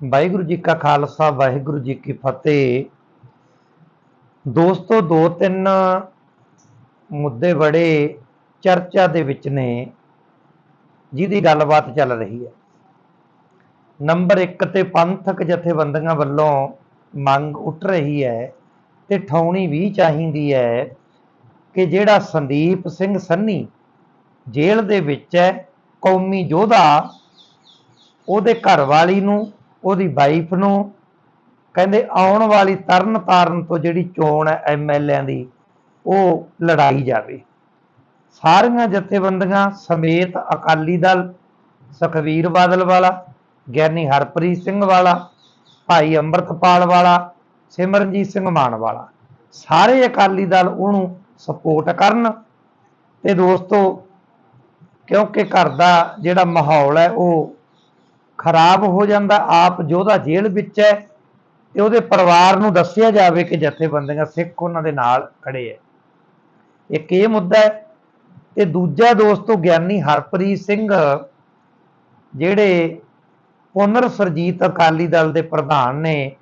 ਵਾਹਿਗੁਰੂ ਜੀ ਕਾ ਖਾਲਸਾ, ਵਾਹਿਗੁਰੂ ਜੀ ਕੀ ਫਤਿਹ। ਦੋਸਤੋ, ਦੋ ਤਿੰਨ ਮੁੱਦੇ ਬੜੇ ਚਰਚਾ ਦੇ ਵਿੱਚ ਨੇ, ਜਿਹਦੀ ਗੱਲਬਾਤ ਚੱਲ ਰਹੀ ਹੈ। ਨੰਬਰ 1 ਤੇ ਪੰਥਕ ਜਥੇਬੰਦੀਆਂ ਵੱਲੋਂ ਮੰਗ ਉੱਠ ਰਹੀ ਹੈ ਤੇ ਠਾਉਣੀ ਵੀ ਚਾਹੀਦੀ ਹੈ ਕਿ ਜਿਹੜਾ ਸੰਦੀਪ ਸਿੰਘ ਸੰਨੀ ਜੇਲ੍ਹ ਦੇ ਵਿੱਚ ਹੈ, ਕੌਮੀ ਯੋਧਾ, ਉਹਦੇ ਘਰ ਵਾਲੀ ਨੂੰ ਉਹਦੀ ਵਾਈਫ ਨੂੰ ਕਹਿੰਦੇ ਆਉਣ ਵਾਲੀ ਤਰਨ ਤਾਰਨ ਤੋਂ ਜਿਹੜੀ ਚੋਣ ਹੈ ਐਮਐਲਏਆਂ ਦੀ, ਉਹ ਲੜਾਈ ਜਾਵੇ। ਸਾਰੀਆਂ ਜਥੇਬੰਦੀਆਂ ਸਮੇਤ ਅਕਾਲੀ ਦਲ, ਸੁਖਵੀਰ ਬਾਦਲ ਵਾਲਾ, ਗਿਆਨੀ ਹਰਪ੍ਰੀਤ ਸਿੰਘ ਵਾਲਾ, ਭਾਈ ਅੰਮ੍ਰਿਤਪਾਲ ਵਾਲਾ, ਸਿਮਰਨਜੀਤ ਸਿੰਘ ਮਾਨ ਵਾਲਾ। ਸਾਰੇ ਅਕਾਲੀ ਦਲ ਉਹਨੂੰ ਸਪੋਰਟ ਕਰਨ ਤੇ ਦੋਸਤੋ, ਕਿਉਂਕਿ ਘਰ ਦਾ ਜਿਹੜਾ ਮਾਹੌਲ ਹੈ ਉਹ ਖਰਾਬ ਹੋ ਜਾਂਦਾ, ਆਪ ਯੋਧਾ ਜੇਲ੍ਹ ਵਿੱਚ ਹੈ, ਤੇ ਉਹਦੇ ਪਰਿਵਾਰ ਨੂੰ ਦੱਸਿਆ ਜਾਵੇ ਕਿ ਜਥੇਬੰਦੀਆਂ ਸਿੱਖ ਉਹਨਾਂ ਦੇ ਨਾਲ ਖੜੇ ਹੈ। ਇੱਕ ਇਹ ਮੁੱਦਾ ਹੈ ਤੇ ਦੂਜਾ ਦੋਸਤੋ ਗਿਆਨੀ ਹਰਪ੍ਰੀਤ ਸਿੰਘ, ਜਿਹੜੇ ਪੁਨਰ ਸਰਜੀਤ ਅਕਾਲੀ ਦਲ ਦੇ ਪ੍ਰਧਾਨ ਨੇ,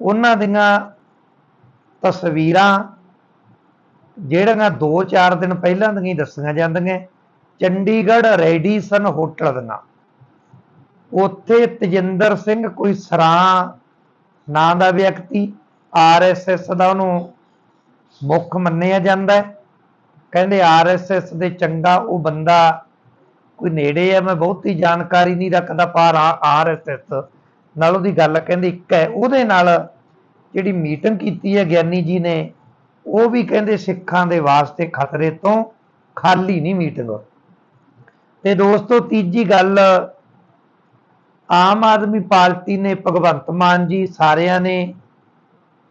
ਉਹਨਾਂ ਦੀਆਂ ਤਸਵੀਰਾਂ ਜਿਹੜੀਆਂ 2-4 ਦਿਨ ਪਹਿਲਾਂ ਦੀਆਂ ਹੀ ਦੱਸੀਆਂ ਜਾਂਦੀਆਂ, ਚੰਡੀਗੜ੍ਹ ਰੈਡੀਸਨ ਹੋਟਲ ਦੀਆਂ ਉੱਥੇ ਤਜਿੰਦਰ ਸਿੰਘ ਕੋਈ ਸਰਾਂ, ਨਾਂ ਦਾ ਵਿਅਕਤੀ ਆਰਐਸਐਸ ਦਾ ਉਹਨੂੰ ਮੁੱਖ ਮੰਨਿਆ ਜਾਂਦਾ ਹੈ। ਕਹਿੰਦੇ ਆਰਐਸਐਸ ਦੇ ਚੰਗਾ ਉਹ ਬੰਦਾ ਕੋਈ ਨੇੜੇ ਆ ਮੈਂ ਬਹੁਤੀ ਜਾਣਕਾਰੀ ਨਹੀਂ ਰੱਖਦਾ, ਪਰ ਆਰਐਸਐਸ ਨਾਲ ਉਹਦੀ ਗੱਲ ਕਹਿੰਦੇ ਇੱਕ ਹੈ। ਉਹਦੇ ਨਾਲ ਜਿਹੜੀ ਮੀਟਿੰਗ ਕੀਤੀ ਹੈ, ਗਿਆਨੀ ਜੀ ਨੇ, ਉਹ ਵੀ ਕਹਿੰਦੇ ਸਿੱਖਾਂ ਦੇ ਵਾਸਤੇ ਖਤਰੇ ਤੋਂ ਖਾਲੀ ਨਹੀਂ ਮੀਟਿੰਗ। ਤੇ ਦੋਸਤੋ, ਤੀਜੀ ਗੱਲ ਆਮ ਆਦਮੀ ਪਾਰਟੀ ਨੇ ਭਗਵੰਤ ਮਾਨ ਜੀ ਸਾਰਿਆਂ ਨੇ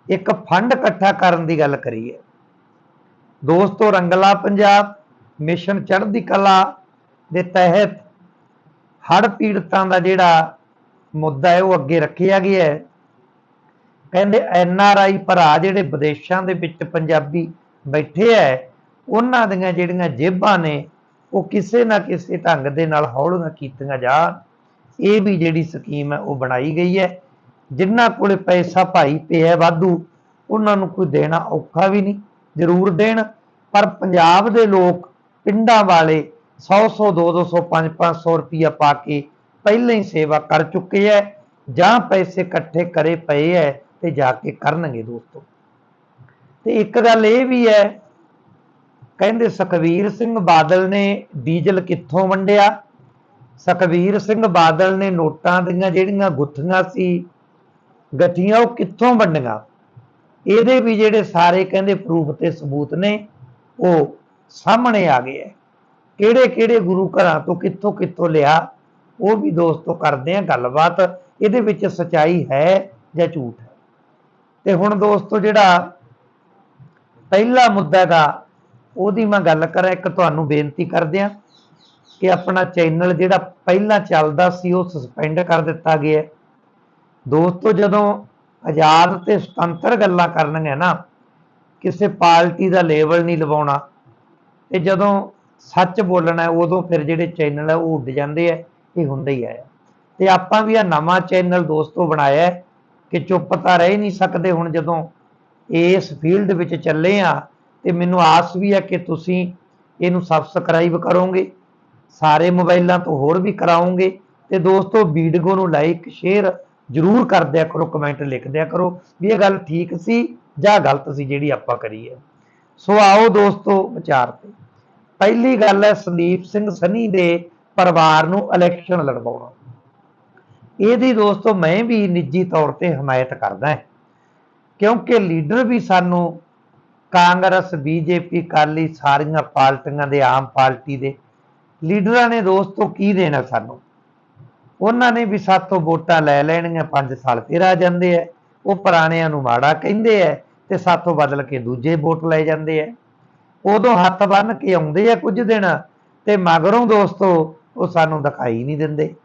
ਇੱਕ ਫੰਡ ਇਕੱਠਾ ਕਰਨ ਦੀ ਗੱਲ ਕਰੀ ਹੈ। ਦੋਸਤੋ, ਰੰਗਲਾ ਪੰਜਾਬ, ਮਿਸ਼ਨ ਚੜ੍ਹਦੀ ਕਲਾ ਦੇ ਤਹਿਤ ਹੜ੍ਹ ਪੀੜਤਾਂ ਦਾ ਜਿਹੜਾ ਮੁੱਦਾ ਹੈ, ਉਹ ਅੱਗੇ ਰੱਖਿਆ ਗਿਆ ਹੈ। ਕਹਿੰਦੇ ਐਨ ਆਰ ਆਈ ਭਰਾ ਜਿਹੜੇ ਵਿਦੇਸ਼ਾਂ ਦੇ ਵਿੱਚ ਪੰਜਾਬੀ ਬੈਠੇ ਐ ਉਹਨਾਂ ਦੀਆਂ ਜਿਹੜੀਆਂ ਜੇਬਾਂ ਨੇ, ਉਹ ਕਿਸੇ ਨਾ ਕਿਸੇ ਢੰਗ ਦੇ ਨਾਲ ਹੌਲੀਆਂ ਕੀਤੀਆਂ ਜਾਣ। ਇਹ ਵੀ ਜਿਹੜੀ ਸਕੀਮ ਹੈ ਉਹ ਬਣਾਈ ਗਈ ਹੈ। ਜਿਨ੍ਹਾਂ ਕੋਲੇ ਪੈਸਾ ਭਾਈ ਪਿਆ ਵਾਧੂ, ਉਹਨਾਂ ਨੂੰ ਕੋਈ ਦੇਣਾ ਔਖਾ ਵੀ ਨਹੀਂ, ਜ਼ਰੂਰ ਦੇਣ। ਪਰ ਪੰਜਾਬ ਦੇ ਲੋਕ ਪਿੰਡਾਂ ਵਾਲੇ 100 100 200 5 500 ਰੁਪਇਆ ਪਾ ਕੇ ਪਹਿਲਾਂ ਹੀ ਸੇਵਾ ਕਰ ਚੁੱਕੇ ਐ ਜਾਂ ਪੈਸੇ ਇਕੱਠੇ ਕਰੇ ਪਏ ਐ ਤੇ ਜਾ ਕੇ ਕਰਨਗੇ ਦੋਸਤੋ। ਤੇ ਇੱਕ ਗੱਲ ਇਹ ਵੀ ਹੈ, ਕਹਿੰਦੇ ਸੁਖਵੀਰ ਸਿੰਘ ਬਾਦਲ ਨੇ ਡੀਜ਼ਲ ਕਿੱਥੋਂ ਵੰਡਿਆ? ਸੁਖਵੀਰ ਸਿੰਘ ਬਾਦਲ ਨੇ ਨੋਟਾਂ ਦੀਆਂ ਜਿਹੜੀਆਂ ਗੁੱਥੀਆਂ ਸੀ, ਗੱਠੀਆਂ ਉਹ ਕਿੱਥੋਂ ਵੰਡੀਆਂ? ਇਹਦੇ ਵੀ ਜਿਹੜੇ ਸਾਰੇ ਕਹਿੰਦੇ ਪ੍ਰੂਫ ਤੇ ਸਬੂਤ ਨੇ, ਉਹ ਸਾਹਮਣੇ ਆ ਗਏ ਹੈ। ਕਿਹੜੇ ਕਿਹੜੇ ਗੁਰੂ ਘਰਾਂ ਤੋਂ ਕਿੱਥੋਂ ਕਿੱਥੋਂ ਲਿਆ, ਉਹ ਵੀ ਦੋਸਤੋ ਕਰਦੇ ਆ ਗੱਲਬਾਤ। ਇਹਦੇ ਵਿੱਚ ਸਚਾਈ ਹੈ ਜਾਂ ਝੂਠ ਹੈ? ਤੇ ਹੁਣ ਦੋਸਤੋ ਜਿਹੜਾ ਪਹਿਲਾ ਮੁੱਦਾ ਦਾ, ਉਹਦੀ ਮੈਂ ਗੱਲ ਕਰਾਂ, ਇੱਕ ਤੁਹਾਨੂੰ ਬੇਨਤੀ ਕਰਦੇ ਆ ਕਿ ਆਪਣਾ ਚੈਨਲ ਜਿਹੜਾ ਪਹਿਲਾਂ ਚੱਲਦਾ ਸੀ, ਉਹ ਸਸਪੈਂਡ ਕਰ ਦਿੱਤਾ ਗਿਆ। ਦੋਸਤੋ, ਜਦੋਂ ਆਜ਼ਾਦ ਤੇ ਸੁਤੰਤਰ ਗੱਲਾਂ ਕਰਨੀਆਂ ਨਾ, ਕਿਸੇ ਪਾਰਟੀ ਦਾ ਲੇਬਲ ਨਹੀਂ ਲਵਾਉਣਾ, ਤੇ ਜਦੋਂ ਸੱਚ ਬੋਲਣਾ ਉਦੋਂ ਫਿਰ ਜਿਹੜੇ ਚੈਨਲ ਹੈ ਉਹ ਉੱਡ ਜਾਂਦੇ ਆ, ਇਹ ਹੁੰਦਾ ਹੀ ਆ। ਤੇ ਆਪਾਂ ਵੀ ਆ ਨਵਾਂ ਚੈਨਲ ਦੋਸਤੋ ਬਣਾਇਆ ਕਿ ਚੁੱਪ ਤਾਂ ਰਹਿ ਨਹੀਂ ਸਕਦੇ ਹੁਣ ਜਦੋਂ ਇਸ ਫੀਲਡ ਵਿੱਚ ਚੱਲੇ ਆ, ਤੇ ਮੈਨੂੰ ਆਸ ਵੀ ਹੈ ਕਿ ਤੁਸੀਂ ਇਹਨੂੰ ਸਬਸਕ੍ਰਾਈਬ ਕਰੋਗੇ। ਸਾਰੇ ਮੋਬਾਈਲਾਂ ਤੋਂ ਹੋਰ ਵੀ ਕਰਾਉਂਗੇ ਤੇ ਦੋਸਤੋ ਵੀਡੀਓ ਨੂੰ ਲਾਈਕ ਸ਼ੇਅਰ ਜਰੂਰ ਕਰ ਦਿਆ ਕਰੋ ਕਮੈਂਟ ਲਿਖ ਦਿਆ ਕਰੋ ਵੀ ਇਹ ਗੱਲ ਠੀਕ ਸੀ ਜਾਂ ਗਲਤ ਸੀ ਜਿਹੜੀ ਆਪਾਂ ਕਰੀ ਹੈ ਸੋ ਆਓ ਦੋਸਤੋ ਵਿਚਾਰ ਤੇ। ਪਹਿਲੀ ਗੱਲ ਹੈ ਸੰਦੀਪ ਸਿੰਘ ਸਨੀ ਦੇ ਪਰਿਵਾਰ ਨੂੰ ਇਲੈਕਸ਼ਨ ਲੜਵਾਉਣਾ। ਇਹਦੀ ਦੋਸਤੋ ਮੈਂ ਵੀ ਨਿੱਜੀ ਤੌਰ ਤੇ ਹਮਾਇਤ ਕਰਦਾ ਕਿਉਂਕਿ ਲੀਡਰ ਵੀ ਸਾਨੂੰ ਕਾਂਗਰਸ, ਬੀਜੇਪੀ ਕਾਲੀ ਸਾਰੀਆਂ ਪਾਰਟੀਆਂ ਦੇ ਆਮ ਪਾਰਟੀ ਦੇ ਲੀਡਰਾਂ ਨੇ ਦੋਸਤੋ ਕੀ ਦੇਣਾ ਸਾਨੂੰ? ਉਹਨਾਂ ਨੇ ਵੀ ਸਾਥੋਂ ਵੋਟਾਂ ਲੈ ਲੈਣੀਆਂ 5 ਸਾਲ ਫਿਰ ਆ ਜਾਂਦੇ ਐ। ਉਹ ਪੁਰਾਣਿਆਂ ਨੂੰ ਮਾੜਾ ਕਹਿੰਦੇ ਐ ਤੇ ਸਾਥੋਂ ਬਦਲ ਕੇ ਦੂਜੇ ਵੋਟ ਲੈ ਜਾਂਦੇ ਐ। ਉਦੋਂ ਹੱਥ ਬੰਨ ਕੇ ਆਉਂਦੇ ਆ ਕੁਝ ਦਿਨ ਤੇ ਮਗਰੋਂ ਦੋਸਤੋ ਉਹ ਸਾਨੂੰ ਦਿਖਾਈ ਨਹੀਂ ਦਿੰਦੇ।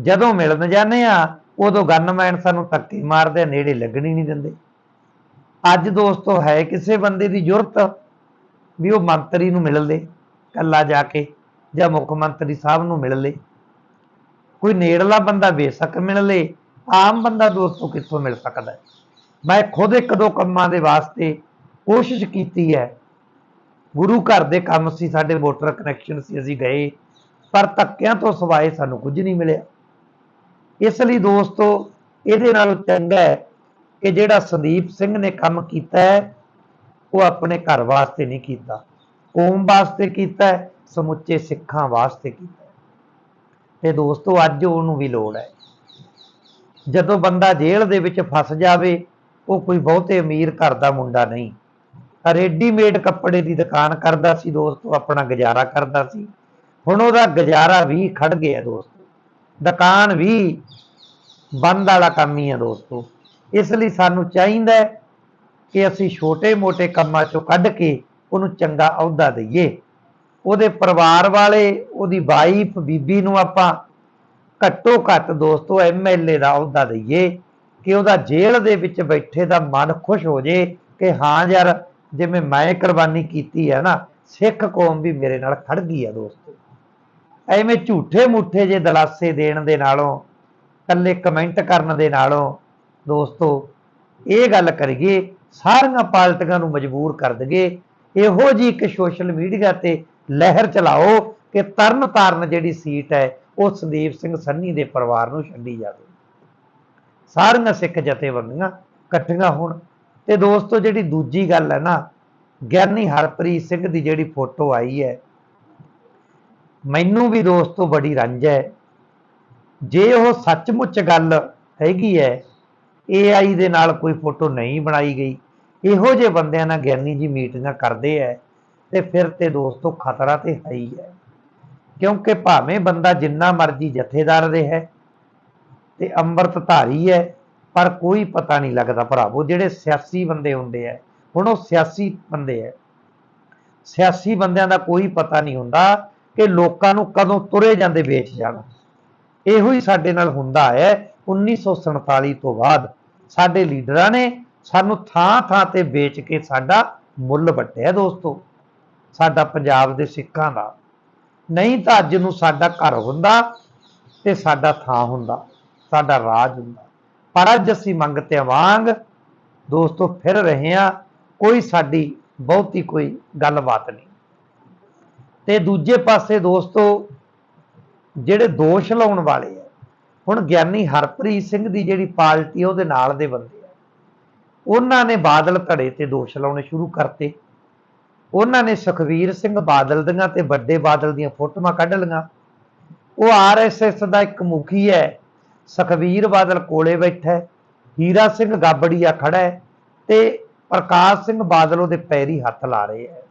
ਜਦੋਂ ਮਿਲਣ ਜਾਂਦੇ ਆ ਉਦੋਂ ਗਨਮੈਨ ਸਾਨੂੰ ਧੱਕੇ ਮਾਰਦੇ ਆ, ਨੇੜੇ ਲੱਗਣੀ ਨਹੀਂ ਦਿੰਦੇ। ਅੱਜ ਦੋਸਤੋ ਹੈ ਕਿਸੇ ਬੰਦੇ ਦੀ ਜ਼ਰੂਰਤ ਵੀ ਉਹ ਮੰਤਰੀ ਨੂੰ ਮਿਲ ਲੇ ਕੱਲਾ ਜਾ ਕੇ। ਜਾਂ ਮੁੱਖ ਮੰਤਰੀ ਸਾਹਿਬ ਨੂੰ ਮਿਲ ਲੇ ਕੋਈ ਨੇੜਲਾ ਬੰਦਾ ਬੇਸ਼ੱਕ ਮਿਲ ਲੇ ਆਮ ਬੰਦਾ ਦੋਸਤੋ ਕਿੱਥੋਂ ਮਿਲ ਸਕਦਾ ਮੈਂ ਖੁਦ ਇੱਕ ਦੋ ਕੰਮਾਂ ਦੇ ਵਾਸਤੇ ਕੋਸ਼ਿਸ਼ ਕੀਤੀ ਹੈ। ਗੁਰੂ ਘਰ ਦੇ ਕੰਮ ਸੀ, ਸਾਡੇ ਵੋਟਰ ਕਨੈਕਸ਼ਨ ਸੀ, ਅਸੀਂ ਗਏ, ਪਰ ਧੱਕਿਆਂ ਤੋਂ ਸਿਵਾਏ ਸਾਨੂੰ ਕੁਝ ਨਹੀਂ ਮਿਲਿਆ। ਇਸ ਲਈ ਦੋਸਤੋ, ਇਹਦੇ ਨਾਲੋਂ ਚੰਗਾ ਹੈ ਕਿ ਜਿਹੜਾ ਸੰਦੀਪ ਸਿੰਘ ਨੇ ਕੰਮ ਕੀਤਾ ਹੈ, ਉਹ ਆਪਣੇ ਘਰ ਵਾਸਤੇ ਨਹੀਂ ਕੀਤਾ। ਕੌਮ ਵਾਸਤੇ ਕੀਤਾ ਹੈ ਸਮੁੱਚੇ ਸਿੱਖਾਂ ਵਾਸਤੇ ਕੀਤਾ ਹੈ। ਤੇ ਦੋਸਤੋ, ਅੱਜ ਉਹਨੂੰ ਵੀ ਲੋੜ ਹੈ। ਜਦੋਂ ਬੰਦਾ ਜੇਲ੍ਹ ਦੇ ਵਿੱਚ ਫਸ ਜਾਵੇ, ਉਹ ਕੋਈ ਬਹੁਤੇ ਅਮੀਰ ਘਰ ਦਾ ਮੁੰਡਾ ਨਹੀਂ। ਰੈਡੀਮੇਡ ਕੱਪੜੇ ਦੀ ਦੁਕਾਨ ਕਰਦਾ ਸੀ ਦੋਸਤੋ, ਆਪਣਾ ਗੁਜ਼ਾਰਾ ਕਰਦਾ ਸੀ। ਹੁਣ ਉਹਦਾ ਗੁਜ਼ਾਰਾ ਵੀ ਖੜ ਗਿਆ ਦੋਸਤੋ। ਦੁਕਾਨ ਵੀ ਬੰਦ ਵਾਲਾ ਕੰਮ ਹੀ ਹੈ ਦੋਸਤੋ। ਇਸ ਲਈ ਸਾਨੂੰ ਚਾਹੀਦਾ ਕਿ ਅਸੀਂ ਛੋਟੇ-ਮੋਟੇ ਕੰਮਾਂ ਚੋਂ ਕੱਢ ਕੇ ਉਹਨੂੰ ਚੰਗਾ ਅਹੁਦਾ ਦਈਏ। ਉਹਦੇ ਪਰਿਵਾਰ ਵਾਲੇ, ਉਹਦੀ ਵਾਈਫ ਬੀਬੀ ਨੂੰ ਆਪਾਂ ਘੱਟੋ ਘੱਟ ਦੋਸਤੋ ਐਮਐਲਏ ਦਾ ਅਹੁਦਾ ਦਈਏ ਕਿ ਉਹਦਾ ਜੇਲ੍ਹ ਦੇ ਵਿੱਚ ਬੈਠੇ ਦਾ ਮਨ ਖੁਸ਼ ਹੋ ਜੇ ਕਿ ਹਾਂ ਯਾਰ, ਜਿਵੇਂ ਮੈਂ ਕੁਰਬਾਨੀ ਕੀਤੀ ਹੈ ਨਾ, ਸਿੱਖ ਕੌਮ ਵੀ ਮੇਰੇ ਨਾਲ ਖੜ ਗਈ ਹੈ ਦੋਸਤੋ। ਐਵੇਂ ਝੂਠੇ ਮੁੱਠੇ ਜੇ ਦਲਾਸੇ ਦੇਣ ਦੇ ਨਾਲੋਂ ਕੱਲੇ ਕਮੈਂਟ ਕਰਨ ਦੇ ਨਾਲੋਂ ਦੋਸਤੋ, ਇਹ ਗੱਲ ਕਰੀਏ, ਸਾਰੀਆਂ ਪਾਰਟੀਆਂ ਨੂੰ ਮਜਬੂਰ ਕਰ ਦਈਏ, ਇਹੋ ਜੀ ਇੱਕ ਸੋਸ਼ਲ ਮੀਡੀਆ ਤੇ ਲਹਿਰ ਚਲਾਓ ਕਿ ਤਰਨ ਤਾਰਨ ਜਿਹੜੀ ਸੀਟ ਹੈ, ਉਹ ਸੰਦੀਪ ਸਿੰਘ ਸੰਨੀ ਦੇ ਪਰਿਵਾਰ ਨੂੰ ਛੱਡੀ ਜਾਵੇ। ਸਾਰੀਆਂ ਸਿੱਖ ਜਥੇਬੰਦੀਆਂ ਇਕੱਠੀਆਂ ਹੋਣ। ਤੇ ਦੋਸਤੋ, ਜਿਹੜੀ ਦੂਜੀ ਗੱਲ ਹੈ ਨਾ, ਗਿਆਨੀ ਹਰਪ੍ਰੀਤ ਸਿੰਘ ਦੀ ਜਿਹੜੀ ਫੋਟੋ ਆਈ ਹੈ, ਮੈਨੂੰ ਵੀ ਦੋਸਤੋ ਬੜੀ ਰੰਜ ਹੈ। ਜੇ ਉਹ ਸੱਚਮੁੱਚ ਗੱਲ ਹੈਗੀ ਹੈ AI ਦੇ ਨਾਲ ਕੋਈ ਫੋਟੋ ਨਹੀਂ ਬਣਾਈ ਗਈ, ਇਹੋ ਜਿਹੇ ਬੰਦਿਆਂ ਨਾਲ ਗਿਆਨੀ ਜੀ ਮੀਟਿੰਗਾਂ ਕਰਦੇ ਐ ਤੇ ਫਿਰ ਤੇ ਦੋਸਤੋ ਖਤਰਾ ਤੇ ਹੈ ਹੀ ਹੈ। ਕਿਉਂਕਿ ਭਾਵੇਂ ਬੰਦਾ ਜਿੰਨਾ ਮਰਜ਼ੀ ਜਥੇਦਾਰ ਦੇ ਹੈ ਤੇ ਅੰਮ੍ਰਿਤ ਧਾਰੀ ਹੈ, ਪਰ ਕੋਈ ਪਤਾ ਨਹੀਂ ਲੱਗਦਾ ਭਰਾਵੋ, ਜਿਹੜੇ ਸਿਆਸੀ ਬੰਦੇ ਹੁੰਦੇ ਐ ਹੁਣ ਉਹ ਸਿਆਸੀ ਬੰਦੇ ਐ ਸਿਆਸੀ ਬੰਦਿਆਂ ਦਾ ਕੋਈ ਪਤਾ ਨਹੀਂ ਹੁੰਦਾ ਕਿ ਲੋਕਾਂ ਨੂੰ ਕਦੋਂ ਤੁਰੇ ਜਾਂਦੇ, ਵੇਚ ਜਾਣਾ। ਇਹੋ ਹੀ ਸਾਡੇ ਨਾਲ ਹੁੰਦਾ ਹੈ 1947 ਤੋਂ ਬਾਅਦ। ਸਾਡੇ ਲੀਡਰਾਂ ਨੇ ਸਾਨੂੰ ਥਾਂ ਥਾਂ ਤੇ ਵੇਚ ਕੇ ਸਾਡਾ ਮੁੱਲ ਵੱਟਿਆ ਦੋਸਤੋ। ਸਾਡਾ ਪੰਜਾਬ ਦੇ ਸਿੱਖਾਂ ਦਾ। ਨਹੀਂ ਤਾਂ ਅੱਜ ਨੂੰ ਸਾਡਾ ਘਰ ਹੁੰਦਾ ਤੇ ਸਾਡਾ ਥਾਂ ਹੁੰਦਾ, ਸਾਡਾ ਰਾਜ ਹੁੰਦਾ। ਪਰ ਅੱਜ ਅਸੀਂ ਮੰਗਤੇ ਵਾਂਗ, ਦੋਸਤੋ, ਫਿਰ ਰਹੇ ਹਾਂ, ਕੋਈ ਸਾਡੀ ਬਹੁਤੀ ਕੋਈ ਗੱਲਬਾਤ ਨਹੀਂ। ਤੇ ਦੂਜੇ ਪਾਸੇ ਦੋਸਤੋ, ਜਿਹੜੇ ਦੋਸ਼ ਲਾਉਣ ਵਾਲੇ ਆ, ਹੁਣ ਗਿਆਨੀ ਹਰਪ੍ਰੀਤ ਸਿੰਘ ਦੀ ਜਿਹੜੀ ਪਾਰਟੀ ਆ, ਉਹਦੇ ਨਾਲ ਦੇ ਬੰਦੇ ਆ। ਉਹਨਾਂ ਨੇ ਬਾਦਲ ਧੜੇ ਤੇ ਦੋਸ਼ ਲਾਉਣੇ ਸ਼ੁਰੂ ਕਰਤੇ। ਉਹਨਾਂ ਨੇ ਸੁਖਵੀਰ ਸਿੰਘ ਬਾਦਲ ਦੀਆਂ ਤੇ ਵੱਡੇ ਬਾਦਲ ਦੀਆਂ ਫੋਟੋਆਂ ਕੱਢ ਲਈਆਂ। ਉਹ ਆਰਐਸਐਸ ਦਾ ਇੱਕ ਮੁਖੀ ਹੈ। ਸੁਖਵੀਰ ਬਾਦਲ ਕੋਲੇ ਬੈਠਾ ਹੈ। ਹੀਰਾ ਸਿੰਘ ਗਾਬੜੀਆ ਖੜਾ ਹੈ ਤੇ ਪ੍ਰਕਾਸ਼ ਸਿੰਘ ਬਾਦਲ ਉਹਦੇ ਪੈਰੀ ਹੱਥ ਲਾ ਰਹੇ ਹੈ।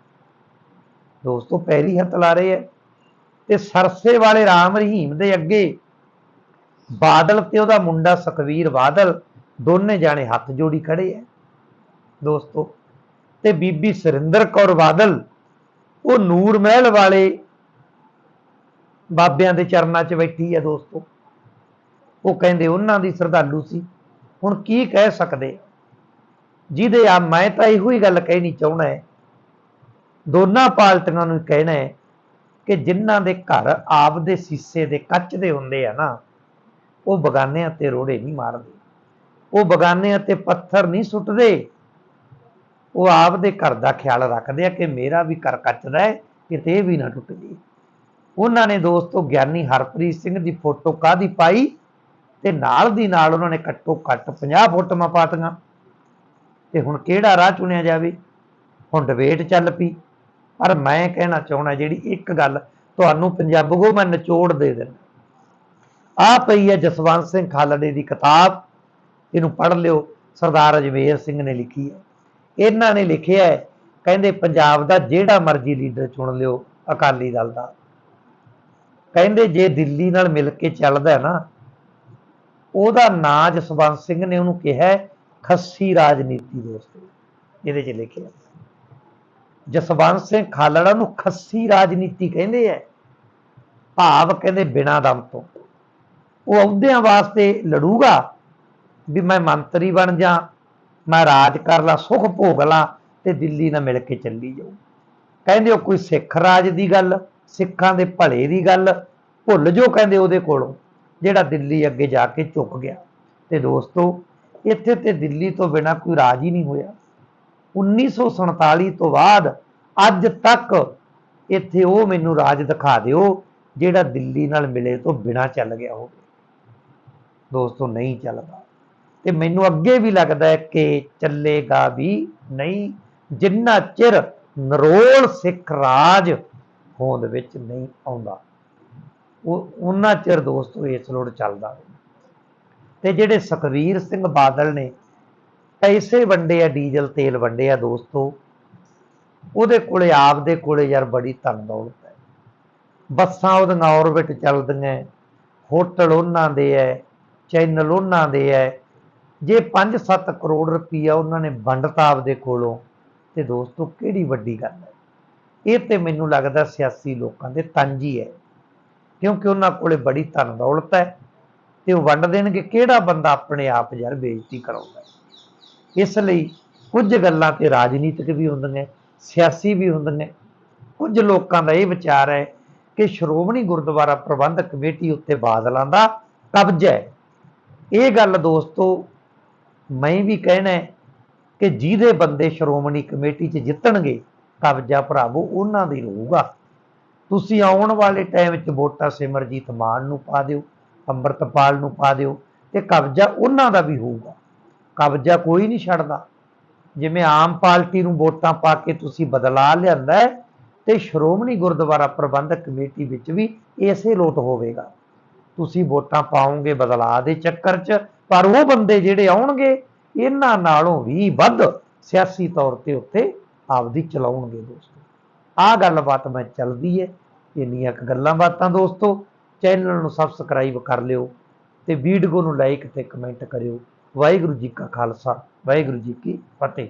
ਦੋਸਤੋ, ਪੈਰੀ ਹੱਥ ਲਾ ਰਹੇ ਹੈ ਤੇ ਸਰਸੇ ਵਾਲੇ ਰਾਮ ਰਹੀਮ ਦੇ ਅੱਗੇ ਬਾਦਲ ਤੇ ਉਹਦਾ ਮੁੰਡਾ ਸੁਖਵੀਰ ਬਾਦਲ ਦੋਨੇ ਜਾਣੇ ਹੱਥ ਜੋੜੀ ਖੜੇ ਐ ਦੋਸਤੋ ਤੇ ਬੀਬੀ ਸੁਰਿੰਦਰ ਕੌਰ ਬਾਦਲ, ਉਹ ਨੂਰ ਮਹਿਲ ਵਾਲੇ ਬਾਬਿਆਂ ਦੇ ਚਰਨਾਂ 'ਚ ਬੈਠੀ ਹੈ ਦੋਸਤੋ। ਉਹ ਕਹਿੰਦੇ ਉਹਨਾਂ ਦੀ ਸ਼ਰਧਾਲੂ ਸੀ। ਹੁਣ ਕੀ ਕਹਿ ਸਕਦੇ? ਜਿਹਦੇ ਆ ਮੈਂ ਤਾਂ ਇਹੋ ਹੀ ਗੱਲ ਕਹਿਣੀ ਚਾਹੁੰਦਾ ਹੈ। ਦੋਨਾਂ ਪਾਰਟੀਆਂ ਨੂੰ ਕਹਿਣਾ ਹੈ ਕਿ ਜਿਨ੍ਹਾਂ ਦੇ ਘਰ ਆਪ ਦੇ ਸੀਸੇ ਦੇ ਕੱਚ ਦੇ ਹੁੰਦੇ ਆ ਨਾ, ਉਹ ਬਗਾਨਿਆਂ ਤੇ ਰੋੜੇ ਨਹੀਂ ਮਾਰਦੇ। ਉਹ ਬਗਾਨਿਆਂ ਤੇ ਪੱਥਰ ਨਹੀਂ ਸੁੱਟਦੇ। ਉਹ ਆਪ ਦੇ ਘਰ ਦਾ ਖਿਆਲ ਰੱਖਦੇ ਆ ਕਿ ਮੇਰਾ ਵੀ ਘਰ ਕੱਚਦਾ ਹੈ, ਕਿਤੇ ਇਹ ਵੀ ਨਾ ਟੁੱਟ ਜੇ ਉਹਨਾਂ ਨੇ ਦੋਸਤੋ ਗਿਆਨੀ ਹਰਪ੍ਰੀਤ ਸਿੰਘ ਦੀ ਫੋਟੋ ਕਾਦੀ ਪਾਈ? ਤੇ ਨਾਲ ਦੀ ਨਾਲ ਉਹਨਾਂ ਨੇ ਘੱਟੋ ਘੱਟ 50 ਫੋਟੋਆਂ ਪਾਤੀਆਂ। ਤੇ ਹੁਣ ਕਿਹੜਾ ਰਾਹ ਚੁਣਿਆ ਜਾਵੇ? ਹੁਣ ਡਿਬੇਟ ਚੱਲ ਪਈ। ਪਰ ਮੈਂ ਕਹਿਣਾ ਚਾਹੁੰਦਾ ਜਿਹੜੀ ਇੱਕ ਗੱਲ ਤੁਹਾਨੂੰ ਪੰਜਾਬੋ ਮੈਂ ਨਿਚੋੜ ਦੇ ਦਿੰਦਾ। ਆ ਪਈ ਹੈ ਜਸਵੰਤ ਸਿੰਘ ਖਾਲੜੇ ਦੀ ਕਿਤਾਬ। ਇਹਨੂੰ ਪੜ੍ਹ ਲਿਓ। ਸਰਦਾਰ ਅਜਮੇਰ ਸਿੰਘ ਨੇ ਲਿਖੀ ਹੈ। ਇਹਨਾਂ ਨੇ ਲਿਖਿਆ ਹੈ, ਕਹਿੰਦੇ ਪੰਜਾਬ ਦਾ ਜਿਹੜਾ ਮਰਜ਼ੀ ਲੀਡਰ ਚੁਣ ਲਿਓ, ਅਕਾਲੀ ਦਲ ਦਾ। ਕਹਿੰਦੇ ਜੇ ਦਿੱਲੀ ਨਾਲ ਮਿਲ ਕੇ ਚੱਲਦਾ ਹੈ ਨਾ, ਉਹਦਾ ਨਾਂ ਜਸਵੰਤ ਸਿੰਘ ਨੇ ਉਹਨੂੰ ਕਿਹਾ ਖੱਸੀ ਰਾਜਨੀਤੀ ਦੋਸਤੋ, ਇਹਦੇ 'ਚ ਲਿਖਿਆ ਜਸਵੰਤ ਸਿੰਘ ਖਾਲੜਾ ਨੂੰ ਖੱਸੀ ਰਾਜਨੀਤੀ ਕਹਿੰਦੇ ਐ ਭਾਵ ਕਹਿੰਦੇ ਬਿਨਾਂ ਦਮ ਤੋਂ। ਉਹ ਅਹੁਦਿਆਂ ਵਾਸਤੇ ਲੜੂਗਾ, ਵੀ ਮੈਂ ਮੰਤਰੀ ਬਣ ਜਾ ਮੈਂ ਰਾਜ ਕਰ ਲਾਂ, ਸੁਖ ਭੋਗ ਲਾਂ ਤੇ ਦਿੱਲੀ ਨਾਲ ਮਿਲ ਕੇ ਚੱਲੀ ਜਾਓ ਕਹਿੰਦੇ ਉਹ ਕੋਈ ਸਿੱਖ ਰਾਜ ਦੀ ਗੱਲ, ਸਿੱਖਾਂ ਦੇ ਭਲੇ ਦੀ ਗੱਲ, ਭੁੱਲ ਜੋ ਕਹਿੰਦੇ ਉਹਦੇ ਕੋਲੋਂ, ਜਿਹੜਾ ਦਿੱਲੀ ਅੱਗੇ ਜਾ ਕੇ ਝੁਕ ਗਿਆ। ਤੇ ਦੋਸਤੋ, ਇੱਥੇ ਤੇ ਦਿੱਲੀ ਤੋਂ ਬਿਨਾ ਕੋਈ ਰਾਜ ਹੀ ਨਹੀਂ ਹੋਇਆ। 1947 ਤੋਂ ਬਾਅਦ ਅੱਜ ਤੱਕ ਇੱਥੇ ਉਹ ਮੈਨੂੰ ਰਾਜ ਦਿਖਾ ਦਿਓ, ਜਿਹੜਾ ਦਿੱਲੀ ਨਾਲ ਮਿਲੇ ਤੋਂ ਬਿਨਾ ਚੱਲ ਗਿਆ ਹੋਵੇ। ਦੋਸਤੋ, ਨਹੀਂ ਚੱਲਦਾ। ਤੇ ਮੈਨੂੰ ਅੱਗੇ ਵੀ ਲੱਗਦਾ ਹੈ ਕਿ ਚੱਲੇਗਾ ਵੀ ਨਹੀਂ ਜਿੰਨਾ ਚਿਰ ਨਰੋਲ ਸਿੱਖ ਰਾਜ ਹੋਂਦ ਵਿੱਚ ਨਹੀਂ ਆਉਂਦਾ ਉਹ ਉਹਨਾਂ ਚਿਰ ਦੋਸਤੋ ਇਸ ਲੋੜ ਚੱਲਦਾ ਹੈ। ਤੇ ਜਿਹੜੇ ਸੁਖਵੀਰ ਸਿੰਘ ਬਾਦਲ ਨੇ ਪੈਸੇ ਵੰਡੇ ਆ, ਡੀਜ਼ਲ ਤੇਲ ਵੰਡੇ ਆ ਦੋਸਤੋ, ਉਹਦੇ ਕੋਲੇ ਆਪ ਦੇ ਕੋਲੇ ਯਾਰ ਬੜੀ ਧਨ ਦੌਲਤ ਹੈ ਬੱਸਾਂ ਉਹਦੀਆਂ ਔਰਬਿਟ ਚੱਲਦੀਆਂ ਹੋਟਲ ਉਹਨਾਂ ਦੇ ਹੈ, ਚੈਨਲ ਉਹਨਾਂ ਦੇ ਹੈ ਜੇ 5-7 ਕਰੋੜ ਰੁਪਈਆ ਉਹਨਾਂ ਨੇ ਵੰਡਤਾ ਆਪਦੇ ਕੋਲੋਂ, ਤੇ ਦੋਸਤੋ ਕਿਹੜੀ ਵੱਡੀ ਗੱਲ ਹੈ? ਇਹ ਤੇ ਮੈਨੂੰ ਲੱਗਦਾ ਸਿਆਸੀ ਲੋਕਾਂ ਦੇ ਤੰਜ ਹੈ। ਕਿਉਂਕਿ ਉਹਨਾਂ ਕੋਲੇ ਬੜੀ ਧਨ ਦੌਲਤ ਹੈ, ਤੇ ਉਹ ਵੰਡ ਦੇਣਗੇ। ਕਿਹੜਾ ਬੰਦਾ ਆਪਣੇ ਆਪ ਯਾਰ ਬੇਇੱਜ਼ਤੀ ਕਰਾਉਂਦਾ ਇਸ ਲਈ ਕੁਝ ਗੱਲਾਂ ਤੇ ਰਾਜਨੀਤਿਕ ਵੀ ਹੁੰਦੀਆਂ, ਸਿਆਸੀ ਵੀ ਹੁੰਦੀਆਂ। ਕੁਝ ਲੋਕਾਂ ਦਾ ਇਹ ਵਿਚਾਰ ਹੈ ਕਿ ਸ਼੍ਰੋਮਣੀ ਗੁਰਦੁਆਰਾ ਪ੍ਰਬੰਧਕ ਕਮੇਟੀ ਉੱਤੇ ਬਾਦਲਾਂ ਦਾ ਕਬਜ਼ਾ ਹੈ। ਇਹ ਗੱਲ ਦੋਸਤੋ ਮੈਂ ਵੀ ਕਹਿਣਾ ਕਿ ਜਿਹਦੇ ਬੰਦੇ ਸ਼੍ਰੋਮਣੀ ਕਮੇਟੀ 'ਚ ਜਿੱਤਣਗੇ ਕਬਜ਼ਾ ਭਰਾਵੋ ਉਹਨਾਂ ਦਾ ਹੀ ਰਹੂਗਾ। ਤੁਸੀਂ ਆਉਣ ਵਾਲੇ ਟਾਈਮ 'ਚ ਵੋਟਾਂ ਸਿਮਰਜੀਤ ਮਾਨ ਨੂੰ ਪਾ ਦਿਓ ਅੰਮ੍ਰਿਤਪਾਲ ਨੂੰ ਪਾ ਦਿਓ ਤੇ ਕਬਜ਼ਾ ਉਹਨਾਂ ਦਾ ਵੀ ਹੋਊਗਾ। ਕਬਜ਼ਾ ਕੋਈ ਨਹੀਂ ਛੱਡਦਾ। ਜਿਵੇਂ ਆਮ ਪਾਰਟੀ ਨੂੰ ਵੋਟਾਂ ਪਾ ਕੇ ਤੁਸੀਂ ਬਦਲਾ ਲਿਆਂਦਾ ਹੈ, ਤੇ ਸ਼੍ਰੋਮਣੀ ਗੁਰਦੁਆਰਾ ਪ੍ਰਬੰਧਕ ਕਮੇਟੀ ਵਿੱਚ ਵੀ ਇਸੇ ਲੋਟ ਹੋਵੇਗਾ। ਤੁਸੀਂ ਵੋਟਾਂ ਪਾਓਗੇ ਬਦਲਾਅ ਦੇ ਚੱਕਰ 'ਚ, ਪਰ ਉਹ ਬੰਦੇ ਜਿਹੜੇ ਆਉਣਗੇ, ਇਹਨਾਂ ਨਾਲੋਂ ਵੀ ਵੱਧ ਸਿਆਸੀ ਤੌਰ ਤੇ ਉੱਤੇ ਆਪਦੀ ਚਲਾਉਣਗੇ ਦੋਸਤੋ। ਆਹ ਗੱਲਬਾਤ ਮੈਂ ਚੱਲਦੀ ਹੈ ਇੰਨੀਆਂ ਕੁ ਗੱਲਾਂ ਬਾਤਾਂ ਦੋਸਤੋ। ਚੈਨਲ ਨੂੰ ਸਬਸਕ੍ਰਾਈਬ ਕਰ ਲਿਓ ਤੇ ਵੀਡੀਓ ਨੂੰ ਲਾਈਕ ਤੇ ਕਮੈਂਟ ਕਰਿਓ। ਵਾਹਿਗੁਰੂ ਜੀ ਕਾ ਖਾਲਸਾ, ਵਾਹਿਗੁਰੂ ਜੀ ਕੀ ਫਤਿਹ।